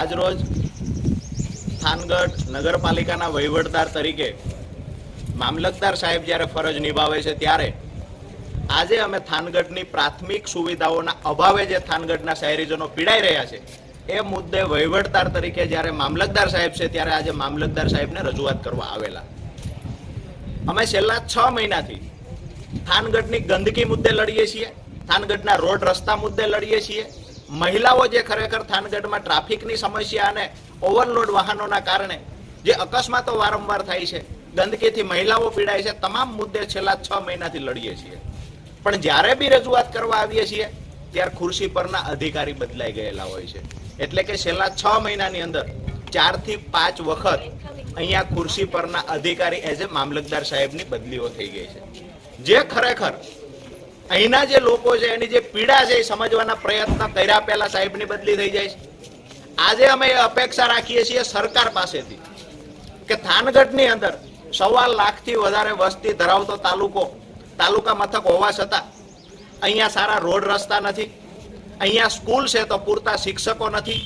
આજરોજ થાનગઢ નગરપાલિકાના વહીવટદાર તરીકે મામલતદાર સાહેબ જ્યારે ફરજ નિભાવે છે ત્યારે આજે અમે થાનગઢની પ્રાથમિક સુવિધાઓના અભાવે જે થાનગઢના શહેરીજનો પીડાઈ રહ્યા છે, એ મુદ્દે વહીવટદાર તરીકે જ્યારે મામલતદાર સાહેબ છે ત્યારે આજે મામલતદાર સાહેબને રજૂઆત કરવા આવેલા. અમે છેલ્લા છ મહિનાથી થાનગઢની ગંદકી મુદ્દે લડીએ છીએ, થાનગઢના રોડ રસ્તા મુદ્દે લડીએ છીએ મહિલાઓ જે ખરેખર થાનગઢમાં ટ્રાફિકની સમસ્યા અને ઓવરલોડ વાહનોના કારણે જે અકસ્માતો વારંવાર થાય છે, ગંદકીથી મહિલાઓ પીડાય છે, તમામ મુદ્દે છેલ્લા છ મહિનાથી લડીએ છીએ. પણ જ્યારે બી રજૂઆત કરવા આવીએ છીએ, ત્યારે ખુરશી પરના અધિકારી બદલાઈ ગયેલા હોય છે. એટલે કે છેલ્લા છ મહિનાની અંદર ચારથી પાંચ વખત અહીંયા ખુરશી પરના અધિકારી એઝ એ મામલતદાર સાહેબની બદલીઓ થઈ ગઈ છે. જે ખરેખર અહીંના જે લોકો છે, એની જે પીડા છે, એ સમજવાના પ્રયત્ન કર્યા પહેલા સાહેબની બદલી થઈ જાય છે. આજે અમે અપેક્ષા રાખીએ છીએ સરકાર પાસેથી કે થાનગઢની અંદર સવા લાખથી વધારે વસ્તી ધરાવતો તાલુકો, તાલુકા મથક હોવા છતાં અહીંયા સારા રોડ રસ્તા નથી. અહીંયા સ્કૂલ છે તો પૂરતા શિક્ષકો નથી.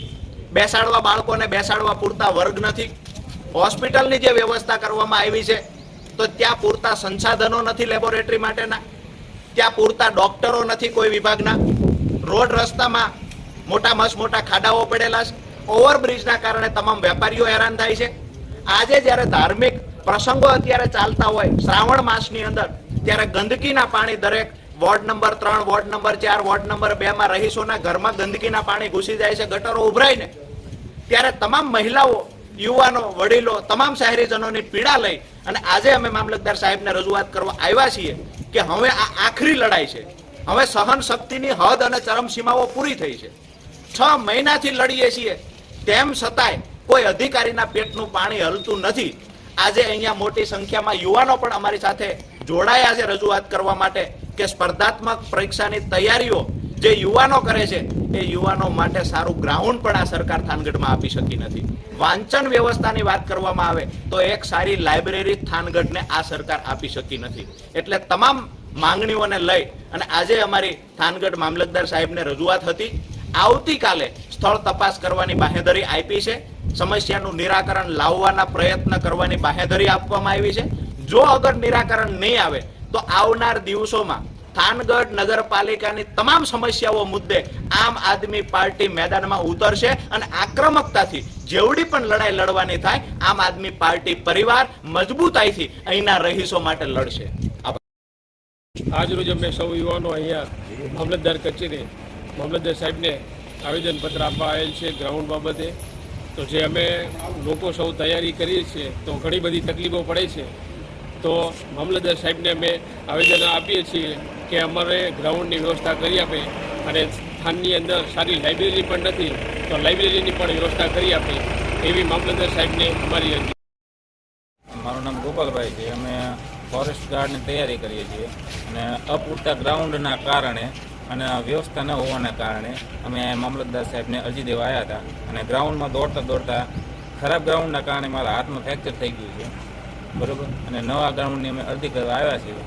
બેસાડવા બાળકોને બેસાડવા પૂરતા વર્ગ નથી. હોસ્પિટલની જે વ્યવસ્થા કરવામાં આવી છે, તો ત્યાં પૂરતા સંસાધનો નથી લેબોરેટરી માટેના. ત્યાં પૂરતા ડોક્ટરો નથી કોઈ વિભાગના. રોડ રસ્તામાં મોટા મસ મોટા ખાડાઓ પડેલા છે. ઓવરબ્રિજના કારણે તમામ વેપારીઓ હેરાન થાય છે. આજે જ્યારે ધાર્મિક પ્રસંગો અત્યારે ચાલતા હોય, શ્રાવણ માસની અંદર, ત્યારે ગંદકીના પાણી દરેક વોર્ડ નંબર ત્રણ, વોર્ડ નંબર ચાર, વોર્ડ નંબર બે માં રહીશોના ઘરમાં ગંદકીના પાણી ઘૂસી જાય છે, ગટરો ઉભરાય ને ત્યારે તમામ મહિલાઓ, યુવાનો, વડીલો, તમામ શહેરીજનોની પીડા લઈ અને આજે અમે મામલતદાર સાહેબને રજૂઆત કરવા આવ્યા છીએ. કે હવે આ આખરી લડાઈ છે. હવે સહન શક્તિની હદ અને ચરમસીમાઓ પૂરી થઈ છે. છ મહિનાથી લડીએ છીએ. તેમ છતાંય કોઈ અધિકારીના પેટનું પાણી હલતું નથી. આજે અહીંયા મોટી સંખ્યામાં યુવાનો પણ અમારી સાથે જોડાયા છે રજૂઆત કરવા માટે કે સ્પર્ધાત્મક પરીક્ષાની તૈયારીઓ જે યુવાનો કરે છે, એ યુવાનો માટે સારું ગ્રાઉન્ડ પણ આ સરકાર થાનગઢમાં આપી શકી નથી. વાંચન વ્યવસ્થાની વાત કરવામાં આવે, તો એક સારી લાઇબ્રેરી થાનગઢને આ સરકાર આપી શકી નથી. એટલે તમામ માંગણીઓને લઈ અને આજે અમારી થાનગઢ મામલતદાર સાહેબને રજૂઆત હતી, આવતીકાલે સ્થળ તપાસ કરવાની બાહેધરી આપી છે, સમસ્યાનું નિરાકરણ લાવવાના પ્રયત્ન કરવાની બાહેધરી આપવામાં આવી છે. જો અગર નિરાકરણ નહીં આવે, તો આવનાર દિવસોમાં થાનગઢ નગરપાલિકાની તમામ સમસ્યાઓ મુદ્દે આમ આદમી પાર્ટી મેદાનમાં ઉતરશે અને આક્રમકતાથી જેવડી પણ લડાઈ લડવાની થાય, આમ આદમી પાર્ટી પરિવાર મજબૂતાઈથી અહીંના રહીશો માટે લડશે. આજરોજ અમે સૌ યુવાનો અહીંયા મામલતદાર કચેરી મામલતદાર સાહેબને આવેદનપત્ર આપવા આવેલ છે ગ્રાઉન્ડ બાબતે. તો જે અમે લોકો સૌ તૈયારી કરીએ છીએ, તો ઘણી બધી તકલીફો પડે છે. તો મામલતદાર સાહેબને અમે આવેદન આપીએ છીએ કે અમારે ગ્રાઉન્ડની વ્યવસ્થા કરી આપે અને સ્થાનની અંદર સારી લાઇબ્રેરી પણ નથી, તો લાઇબ્રેરીની પણ વ્યવસ્થા કરી આપે, એવી મામલતદાર સાહેબને અમારી અરજી. મારું નામ ગોપાલભાઈ છે. અમે ફોરેસ્ટ ગાર્ડની તૈયારી કરીએ છીએ અને અપૂરતા ગ્રાઉન્ડના કારણે અને વ્યવસ્થા ન હોવાના કારણે અમે મામલતદાર સાહેબને અરજી દેવા આવ્યા હતા અને ગ્રાઉન્ડમાં દોડતા દોડતા ખરાબ ગ્રાઉન્ડના કારણે મારા હાથમાં ફ્રેક્ચર થઈ ગયું છે. બરાબર? અને નવા ગ્રાઉન્ડની અમે અરજી કરવા આવ્યા છીએ.